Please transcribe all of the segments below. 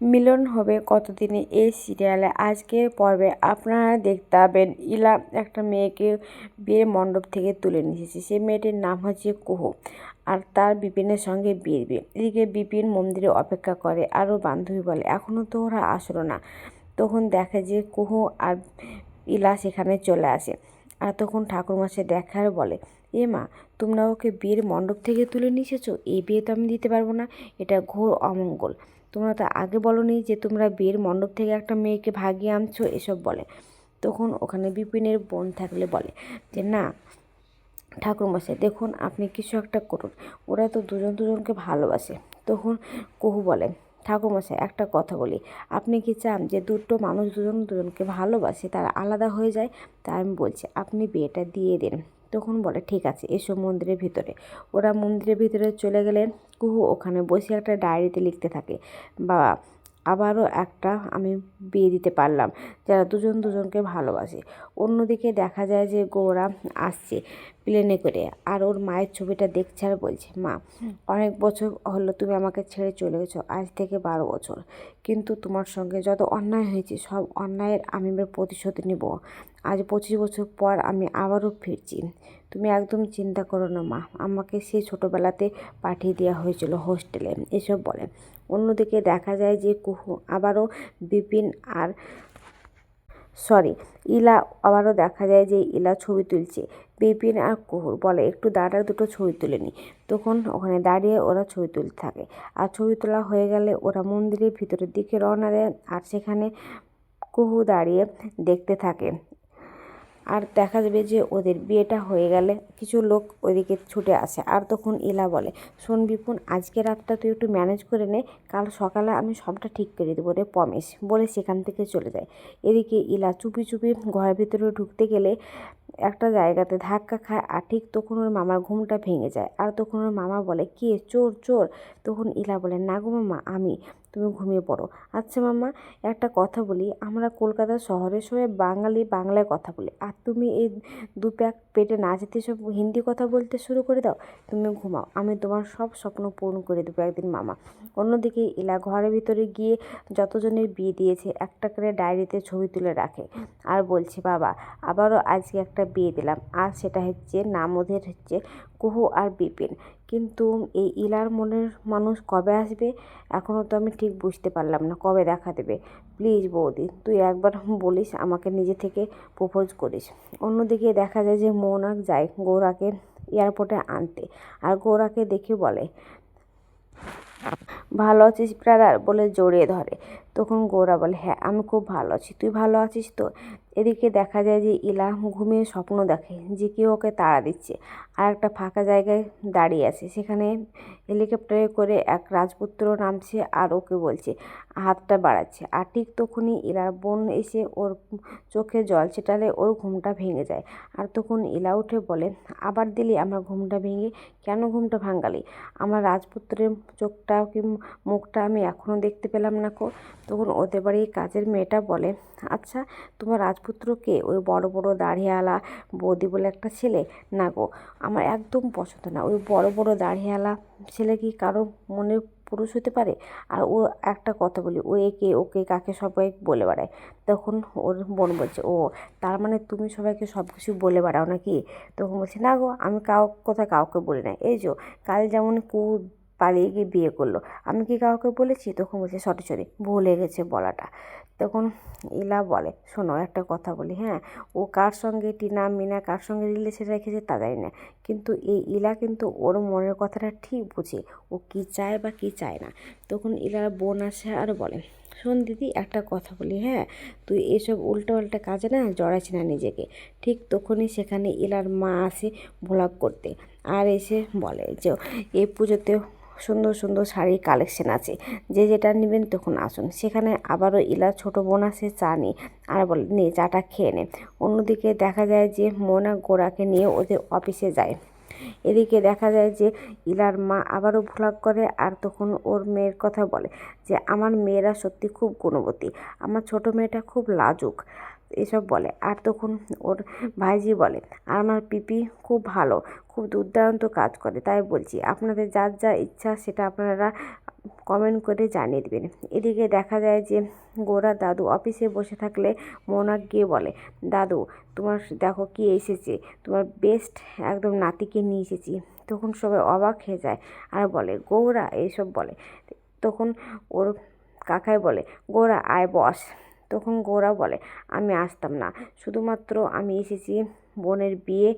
মিলন হবে কতদিনে এই সিরিয়ালে আজকের পর্বে আপনারা দেখতে পাবেন ইলা একটা মেয়েকে বিয়ের মণ্ডপ থেকে তুলে নিয়ে এসেছে সেই মেয়েটির নাম হচ্ছে কুহু আর তার বিপিনের সঙ্গে বিয়ে বিয়ে এদিকে বিপিন মন্দিরে অপেক্ষা করে আরও বান্ধবী বলে এখনও তো ওরা আসলো না। তখন দেখে যে কুহু আর ইলা সেখানে চলে আসে। আর তখন ঠাকুরমাসে দেখার বলে, এ মা, তোমরা ওকে বিয়ের মণ্ডপ থেকে তুলে নিয়ে এসেছ এই বিয়ে তো আমি দিতে পারব না। এটা ঘোর অমঙ্গল। তোমরা তো আগে বলনি যে তোমরা বিয়ের মণ্ডপ থেকে একটা মেয়েকে ভাগিয়ে আনছো, এসব বলে। তখন ওখানে বিপিনের বোন থাকলে বলে যে, না, ঠাকুরমশাই, দেখুন, আপনি কিছু একটা করুন। ওরা তো দুজন দুজনকে ভালোবাসে। তখন কহু বলে, ঠাকুরমশাই, একটা কথা বলি। আপনি কি চান যে দুটো মানুষ দুজন দুজনকে ভালোবাসে, তারা আলাদা হয়ে যায়? তাই আমি বলছি, আপনি বিয়েটা দিয়ে দিন। তখন বলে, ঠিক আছে, এসো মন্দিরের ভিতরে। ওরা মন্দিরের ভিতরে চলে গেলে কুহু ওখানে বসে একটা ডায়েরিতে লিখতে থাকে, বাবা আবারও একটা আমি বিয়ে দিতে পারলাম। যারা দুজন দুজনকে ভালোবাসে। অন্যদিকে দেখা যায় যে গৌরা আসছে প্লেনে করে। আর ওর মায়ের ছবিটা দেখছে আর বলছে মা অনেক বছর হলো তুমি আমাকে ছেড়ে চলে গেছো। আজ থেকে বারো বছর। কিন্তু তোমার সঙ্গে যত অন্যায় হয়েছে সব অন্যায়ের আমি প্রতিশোধ নিব। আজ পঁচিশ বছর পর আমি আবারও ফিরছি। তুমি একদম চিন্তা করো না মা। আমাকে সেই ছোটোবেলাতে পাঠিয়ে দেওয়া হয়েছিল হোস্টেলে। এসব বলে। অন্যদিকে দেখা যায় যে কুহু আবারও বিপিন আর সরি, ইলা আবারও দেখা যায় যে ইলা ছবি তুলছে। বিপিন আর কুহুর বলে, একটু দাঁড়ার দুটো ছবি তুলে নি। তখন ওখানে দাঁড়িয়ে ওরা ছবি তুলতে থাকে। আর ছবি তোলা হয়ে গেলে ওরা মন্দিরের ভিতরের দিকে রওনা দেয়। আর সেখানে কুহু দাঁড়িয়ে দেখতে থাকে। আর দেখা যাবে যে ওদের বিয়েটা হয়ে গেলে কিছু লোক ওইদিকে ছুটে আসে। আর তখন ইলা বলে, শোন বিপুন, আজকে রাতটা তুই একটু ম্যানেজ করে নে, কাল সকালে আমি সবটা ঠিক করে দেবো, রে পমেশ বলে সেখান থেকে চলে যায়। এদিকে ইলা চুপি চুপি ঘরের ভিতরে ঢুকতে গেলে একটা জায়গাতে ধাক্কা খায় আর ঠিক তখন ওর মামার ঘুমটা ভেঙে যায়। আর তখন ওর মামা বলে, কে চোর চোর? তখন ইলা বলে, না গো মামা, আমি, তুমি ঘুমিয়ে পড়ো। আচ্ছা মামা, একটা কথা বলি, আমরা কলকাতা শহরে সবাই বাঙালি বাংলায় কথা বলি। আর তুমি এই দু প্যাক পেটে না যেতে সব হিন্দি কথা বলতে শুরু করে দাও, তুমি ঘুমাও। আমি তোমার সব স্বপ্ন পূরণ করে দেবো একদিন মামা। অন্যদিকে ইলা ঘরের ভিতরে গিয়ে যতজনের বিয়ে দিয়েছে, একটা করে ডায়েরিতে ছবি তুলে রাখে। আর বলছে, বাবা, আবারও আজকে একটা বিয়ে দিলাম। আর সেটা হচ্ছে নাম ওদের হচ্ছে কুহু আর বিপিন। কিন্তু এই ইলার মনের মানুষ কবে আসবে? এখনও তো আমি ঠিক বুঝতে পারলাম না। কবে দেখা দেবে? প্লিজ বৌদি, তুই একবার বলিস, আমাকে নিজে থেকে প্রপোজ করিস। অন্যদিকে দেখা যায় যে মৌনাক যায় গৌরাকে এয়ারপোর্টে আনতে। আর গৌরাকে দেখে বলে, ভালো আছিস ব্রাদার বলে জড়িয়ে ধরে। তখন গৌরা বলে হ্যাঁ আমি খুব ভালো আছি। তুই ভালো আছিস তো? এদিকে দেখা যায় যে ইলা ঘুমিয়ে স্বপ্ন দেখে যে কেউ ওকে তাড়া দিচ্ছে। আর একটা ফাঁকা জায়গায় দাঁড়িয়ে আছে। সেখানে হেলিকপ্টারে করে এক রাজপুত্র নামছে আর ওকে বলছে, হাতটা বাড়াচ্ছে। আর ঠিক তখনই ইলার বোন এসে ওর চোখে জল ছেটালে ওর ঘুমটা ভেঙে যায়। আর তখন ইলা উঠে বলে, আবার দিলি আমার ঘুমটা ভেঙে? কেন ঘুমটা ভাঙ্গালি আমার রাজপুত্রের চোখটা কি মুখটা আমি এখনও দেখতে পেলাম না কো? তখন ওদের বাড়ি কাজের মেয়েটা বলে আচ্ছা তোমার রাজপুত্র কে ওই বড় বড় দাড়িওয়ালা বৌদি বলে একটা ছেলে? না গো, আমার একদম পছন্দ না। ওই বড় বড় দাড়িওয়ালা ছেলে কি কারও মনে পুরুষ হতে পারে? আর ও একটা কথা বলি, ও একে, ওকে কাকে সবাই বলে বেড়ায়? তখন ওর বোন বলছে, ও, তার মানে তুমি সবাইকে সব কিছু বলে বেড়াও নাকি? তখন বলছে, না গো, আমি কাউ কোথায় কাউকে বলি না এই যো, কাল যেমন কু পালিয়ে গিয়ে বিয়ে করল, আমি কি কাউকে বলেছি? তখন বলছে, সরি সরি, ভুলে গেছে বলাটা। তখন ইলা বলে, শোনো, একটা কথা বলি হ্যাঁ? ও কার সঙ্গে টিনা, মিনা কার সঙ্গে রিলেশন রেখেছে তা জানি না। কিন্তু এই ইলা কিন্তু ওর মনের কথাটা ঠিক বুঝে, ও কী চায় বা কী চায় না। তখন ইলার বোন আসে আর বলে, শোন দিদি, একটা কথা বলি হ্যাঁ? তুই এসব উল্টো পাল্টা কাজে না জড়াইছি না নিজেকে। ঠিক তখনই সেখানে ইলার মা আসে ভ্লগ করতে। আর এসে বলে যে এই পুজোতে সুন্দর সুন্দর শাড়ির কালেকশন আছে। যে যেটা নেবেন তখন আসুন। সেখানে আবারও ইলা ছোটো বোন আসে চা নিয়ে আর বলে, নে, চাটা খেয়ে নে। অন্যদিকে দেখা যায় যে মোনা গোড়াকে নিয়ে ওদের অফিসে যায়। এদিকে দেখা যায় যে ইলার মা আবারও ভ্লগ করে আর তখন ওর মেয়ের কথা বলে যে, আমার মেয়েরা সত্যি খুব গুণবতী। আমার ছোট মেয়েটা খুব লাজুক। এসব বলে। আর তখন ওর ভাইজি বলে, আর আমার পিপি খুব ভালো। খুব দুর্দান্ত কাজ করে, তাই বলছি। আপনাদের যার যা ইচ্ছা সেটা আপনারা কমেন্ট করে জানিয়ে দেবেন। এদিকে দেখা যায় যে গোরা দাদু অফিসে বসে থাকলে মোনাক গিয়ে বলে, দাদু, তোমার দেখো কি এসেছে। তোমার বেস্ট একদম নাতিকে নিয়ে এসেছি। তখন সবাই অবাক হয়ে যায় আর বলে, গৌরা? এইসব বলে। তখন ওর কাকাই বলে, গোরা, আয় বস। তখন গোরা বলে, আমি আসতাম না। শুধুমাত্র আমি এসেছি বোনের বিয়ে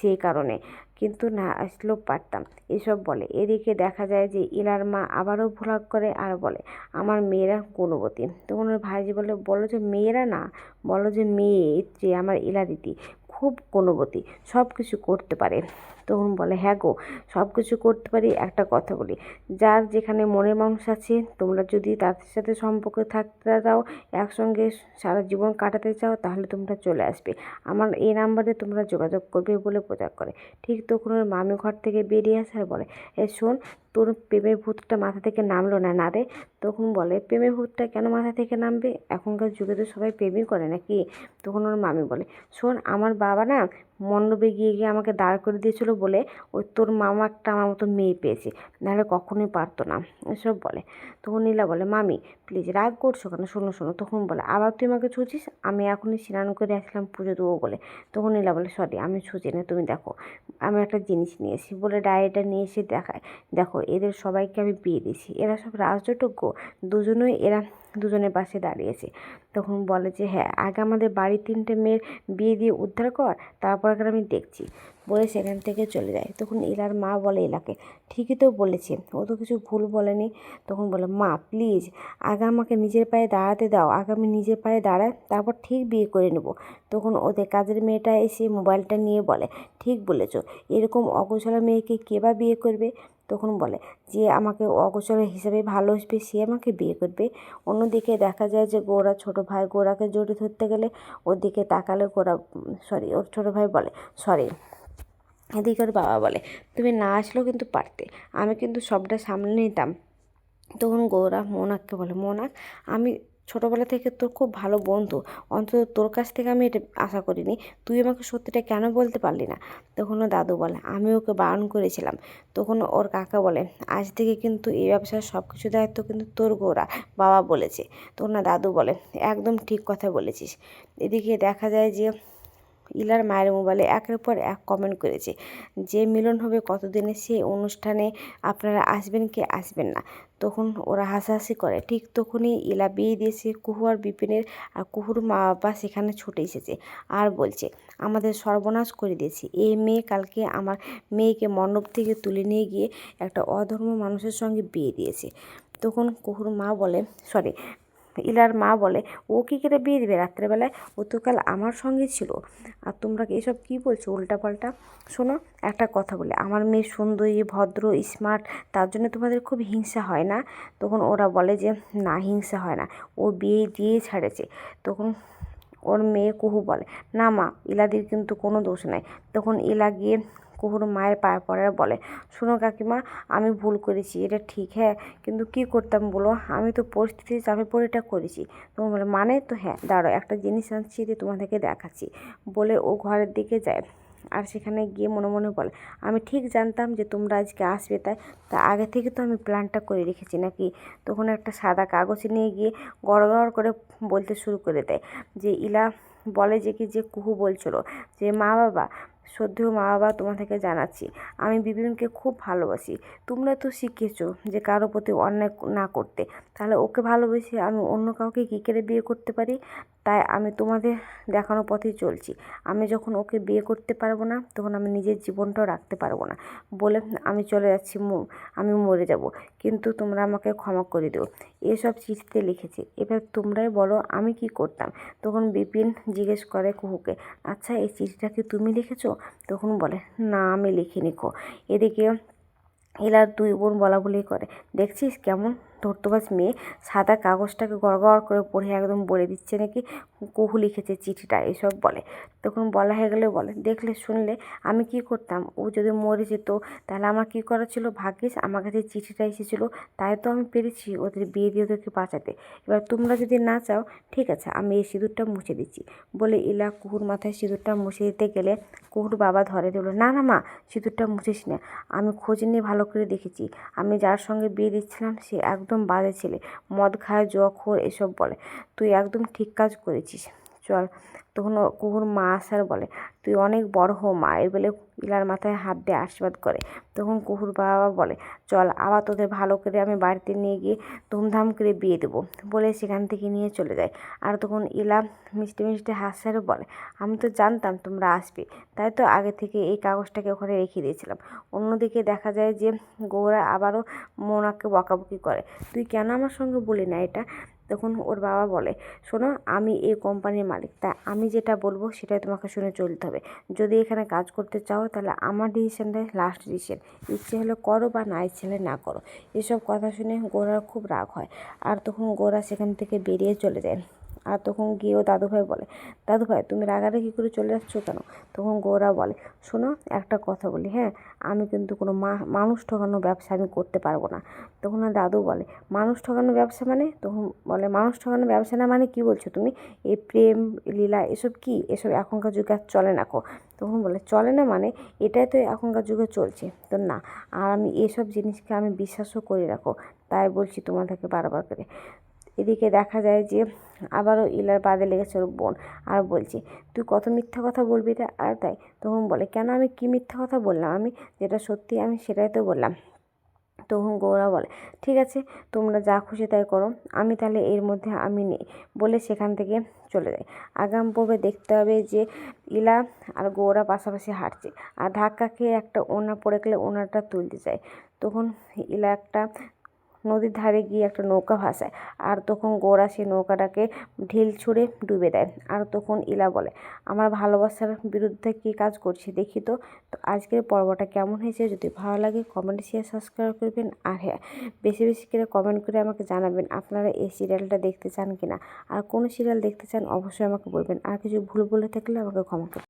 সেই কারণে। কিন্তু না আসলেও পারতাম। এসব বলে। এদিকে দেখা যায় যে ইলার মা আবারও ভোলাগ করে আর বলে, আমার মেয়েরা গুণবতী। তখন ওর ভাইজি বলে, বলো যে মেয়েরা না, বলো যে মেয়ে, যে আমার ইলা দিদি। খুব গুণবতী সব কিছু করতে পারে। তখন বলে হ্যাঁ গো সব কিছু করতে পারি, একটা কথা বলি। যার যেখানে মনের মানুষ আছে, তোমরা যদি তাদের সাথে সম্পর্কে থাকতে চাও, একসঙ্গে সারা জীবন কাটাতে চাও, তাহলে তোমরা চলে আসবে। আমার এই নাম্বারে তোমরা যোগাযোগ করবে বলে প্রচার করে। ঠিক তখন ওর মামি ঘর থেকে বেরিয়ে আসার বলে এ শোন তোর প্রেমের ভূতটা মাথা থেকে নামলো না না রে? তখন বলে, প্রেমের ভূতটা কেন মাথা থেকে নামবে? এখনকার যুগে তো সবাই প্রেমই করে নাকি? তখন ওর মামি বলে, শোন, আমার বাবা না মণ্ডপে গিয়ে গিয়ে আমাকে দাঁড় করে দিয়েছিল বলে ওই তোর মামা একটা আমার মতো মেয়ে পেয়েছে, নাহলে কখনোই পারতো না। এসব বলে। তখন নীলা বলে, মামি প্লিজ রাগ করছ কেন? শোনো শোনো। তখন বলে, আবার তুই আমাকে ছুঁচিস? আমি এখনই স্নান করে আসলাম পুজো দেবো বলে। তখন নীলা বলে, সরি, আমি ছুঁচি না তুমি দেখো, আমি একটা জিনিস নিয়ে এসেছি। বলে ডায়েরিটা নিয়ে এসে দেখায়, দেখো এদের সবাইকে আমি বিয়ে দিয়েছি। এরা সব রাজযোগ্য। দুজনেই এরা দুজনের পাশে দাঁড়িয়েছে। তখন বলে যে হ্যাঁ আগে আমাদের বাড়ির তিনটে মেয়ের বিয়ে দিয়ে উদ্ধার কর, তারপর আগে আমি দেখছি। বলে সেখান থেকে চলে যায়। তখন ইলার মা বলে এলাকে, ঠিকই তো বলেছে, ও তো কিছু ভুল বলেনি। তখন বলে, মা প্লিজ আগে আমাকে নিজের পায়ে দাঁড়াতে দাও। আগে আমি নিজের পায়ে দাঁড়াই, তারপর ঠিক বিয়ে করে নেব। তখন ওদের কাজের মেয়েটা এসে মোবাইলটা নিয়ে বলে, ঠিক বলেছ, এরকম অগোছলা মেয়েকে কে বা বিয়ে করবে? তখন বলে যে, আমাকে অগোচর হিসেবে ভালোবাসবে, সে আমাকে বিয়ে করবে। অন্যদিকে দেখা যায় যে, গোরা ছোট ভাই গোরাকে জড়ি ধরতে গেলে ওর দিকে তাকালে গোরা সরি ওর ছোট ভাই বলে সরি এদিকে ওর বাবা বলে, তুমি না আসলেও কিন্তু পারতে। আমি কিন্তু সবটা সামলে নিতাম। তখন গৌরা, মোনাককে বলে, মোনাক, আমি ছোটোবেলা থেকে তোর খুব ভালো বন্ধু। অন্তত তোর কাছ থেকে আমি এটা আশা করিনি। তুই আমাকে সত্যিটা কেন বলতে পারলি না? তখন দাদু বলে, আমি ওকে বারণ করেছিলাম। তখন ওর কাকা বলে, আজ থেকে কিন্তু এই ব্যবসার সব কিছু দায়িত্ব কিন্তু তোর গোরা বাবা বলেছে। তখন দাদু বলে, একদম ঠিক কথা বলেছিস। এদিকে দেখা যায় যে ইলার মায়ের মোবাইলে একের পর এক কমেন্ট করেছে যে, মিলন হবে কতদিনে? সেই অনুষ্ঠানে আপনারা আসবেন কি আসবেন না? তখন ওরা হাসাহাসি করে। ঠিক তখনই ইলা বিয়ে দিয়েছে কুহু আর বিপিনের আর কুহুর মা বাবা সেখানে ছুটে এসেছে আর বলছে, আমাদের সর্বনাশ করে দিয়েছি। এই মেয়ে কালকে আমার মেয়েকে মণ্ডপ থেকে তুলে নিয়ে গিয়ে একটা অধর্ম মানুষের সঙ্গে বিয়ে দিয়েছে। তখন কুহুর মা বলে, সরি ইলার মা বলে, ও কী করে বিয়ে দেবে রাত্রেবেলায়? ও তো কাল আমার সঙ্গে ছিল। আর তোমরা এসব কী বলছো উল্টাপাল্টা? শোনো, একটা কথা বলে, আমার মেয়ে সুন্দরী, ভদ্র স্মার্ট তার জন্য তোমাদের খুব হিংসা হয় না? তখন ওরা বলে যে, না, হিংসা হয় না। ও বিয়ে দিয়ে ছাড়েছে। তখন ওর মেয়ে কুহু বলে, না মা, ইলাদির কিন্তু কোনো দোষ নাই। তখন ইলা গিয়ে কুহুর মায়ের পায়ে পড়ে বলে, শোনো কাকিমা, আমি ভুল করেছি, এটা ঠিক হ্যাঁ কিন্তু কি করতাম বলো? আমি তো পরিস্থিতির চাপে পড়ে এটা করেছি। তখন বলে মানে তো হ্যাঁ দাঁড়াও, একটা জিনিস আনছি দিয়ে তোমাদেরকে দেখাচ্ছি। বলে ও ঘরের দিকে যায় আর সেখানে গিয়ে মনে মনে বলে, আমি ঠিক জানতাম যে তোমরা আজকে আসবে, তাই, তা আগে থেকে তো আমি প্ল্যানটা করে রেখেছি নাকি? তখন একটা সাদা কাগজ নিয়ে গিয়ে গড় গড় করে বলতে শুরু করে দেয় যে, ইলা বলে যে কি যে কুহু বলছিল যে, মা বাবা শ্রদ্ধেয় মা বাবা তোমাদেরকে জানাচ্ছি, আমি বিপিনকে খুব ভালোবাসি। তোমরা তো শিখেছো যে কারও প্রতি অন্যায় না করতে। তাহলে ওকে ভালোবেসে আমি অন্য কাউকে কী করে বিয়ে করতে পারি? তাই আমি তোমাদের দেখানো পথেই চলছি। আমি যখন ওকে বিয়ে করতে পারব না, তখন আমি নিজের জীবনটাও রাখতে পারব না বলে আমি চলে যাচ্ছি আমি মরে যাব। কিন্তু তোমরা আমাকে ক্ষমা করে দিও। এসব চিঠিতে লিখেছি। এবার তোমরাই বলো আমি কি করতাম? তখন বিপিন জিজ্ঞেস করে কুহুকে আচ্ছা এই চিঠিটা কি তুমি লিখেছো? তখন বলে, না, আমি লিখিনি কো। এদিকে এলার দুই বোন বলা বলি করে, দেখছিস কেমন ধর্তবাজ মেয়ে? সাদা কাগজটাকে গড়গড় করে পড়ে একদম বলে দিচ্ছে নাকি? কুহু লিখেছে চিঠিটা এসব বলে। তখন বলা হয়ে গেলে, বলে, দেখলে, শুনলে, আমি কি করতাম? ও যদি মরে যেত, তাহলে আমার কি করা ছিল? ভাগ্যিস আমার কাছে চিঠিটা এসেছিল, তাই তো আমি পেরেছি ওদের বিয়ে দিয়ে ওদেরকে বাঁচাতে। এবার তোমরা যদি না চাও, ঠিক আছে, আমি এই সিঁদুরটা মুছে দিচ্ছি। বলে ইলা কুহুর মাথায় সিঁদুরটা মুছে দিতে গেলে কুহুর বাবা ধরে দিল না না, মা, সিঁদুরটা মুছিস না। আমি খোঁজ নিয়ে ভালো করে দেখেছি। আমি যার সঙ্গে বিয়ে দিচ্ছিলাম, সে একদম বাজে ছেলে। মদ খায় জখোর এসব বলে। তুই একদম ঠিক কাজ করেছিস। চল, তখন কুকুর মা আসার বলে, তুই অনেক বড় হো মা। এই বলে ইলার মাথায় হাত দিয়ে আশীর্বাদ করে। তখন কুকুর বাবা বলে, চল, আবার তোদের ভালো করে আমি বাড়িতে নিয়ে গিয়ে ধুমধাম করে বিয়ে দেবো। বলে সেখান থেকে নিয়ে চলে যায়। আর তখন ইলা মিষ্টি মিষ্টি হাসারে বলে, আমি তো জানতাম তোমরা আসবে, তাই তো আগে থেকে এই কাগজটাকে ওখানে রেখে দিয়েছিলাম। অন্যদিকে দেখা যায় যে গৌরা আবারও মোনাকে বকাবকি করে, তুই কেন আমার সঙ্গে বলি না এটা? তখন ওর বাবা বলে, শোনো, আমি এই কোম্পানির মালিক, তাই আমি যেটা বলব সেটাই তোমাকে শুনে চলতে হবে। যদি এখানে কাজ করতে চাও তাহলে আমার ডিসিশানটাই লাস্ট ডিসিশন ইচ্ছে হলে করো বা না ইচ্ছে হলে না করো। এসব কথা শুনে গোরার খুব রাগ হয়। আর তখন গোরা সেখান থেকে বেরিয়ে চলে যায়। আর তখন গিয়েও দাদুভাই বলে, দাদুভাই, তুমি রাগারাগি করে চলে যাচ্ছ কেন? তখন গৌরা বলে, শোনো, একটা কথা বলি হ্যাঁ আমি কিন্তু কোনো মা, মানুষ ঠকানো ব্যবসা আমি করতে পারব না। তখন দাদু বলে, মানুষ ঠকানো ব্যবসা মানে? তখন বলে, মানুষ ঠকানো ব্যবসা না মানে কি বলছো তুমি? এই প্রেম, লীলা, এসব কি? এসব এখনকার যুগে আর চলে না কো? তখন বলে, চলে না মানে? এটাই তো এখনকার যুগে চলছে। তো না, আর আমি এসব জিনিসকে আমি বিশ্বাসও করে রাখো তাই বলছি তোমাদেরকে বারবার করে। এদিকে দেখা যায় যে আবারও ইলার বাদে লেগেছে ওর বোন। আর বলছে, তুই কত মিথ্যা কথা বলবি রে? আর তাই তখন বলে, কেন আমি কি মিথ্যা কথা বললাম? আমি যেটা সত্যি আমি সেটাই তো বললাম। তখন গৌরা বলে, ঠিক আছে, তোমরা যা খুশি তাই করো। আমি তাহলে এর মধ্যে আমি নেই। বলে সেখান থেকে চলে যায়। আগাম পর্বে দেখতে হবে যে ইলা আর গৌরা পাশাপাশি হাঁটছে। আর ধাক্কা খেয়ে একটা ওনা পড়ে গেলে ওনাটা তুলতে চায়। তখন ইলা একটা নদীর ধারে গিয়ে একটা নৌকা ভাসায়। আর তখন গোরা সেই নৌকাটাকে ঢিল ছুঁড়ে ডুবে দেয়। আর তখন ইলা বলে, আমার ভালোবাসার বিরুদ্ধে কী কাজ করছে দেখি তো? তো আজকের পর্বটা কেমন হয়েছে? যদি ভালো লাগে কমেন্ট শেয়ার সাবস্ক্রাইব করবেন। আর হ্যাঁ বেশি বেশি করে কমেন্ট করে আমাকে জানাবেন আপনারা এই সিরিয়ালটা দেখতে চান কিনা। আর কোন সিরিয়াল দেখতে চান অবশ্যই আমাকে বলবেন। আর কিছু ভুল বলে থাকলে আমাকে ক্ষমা করবেন।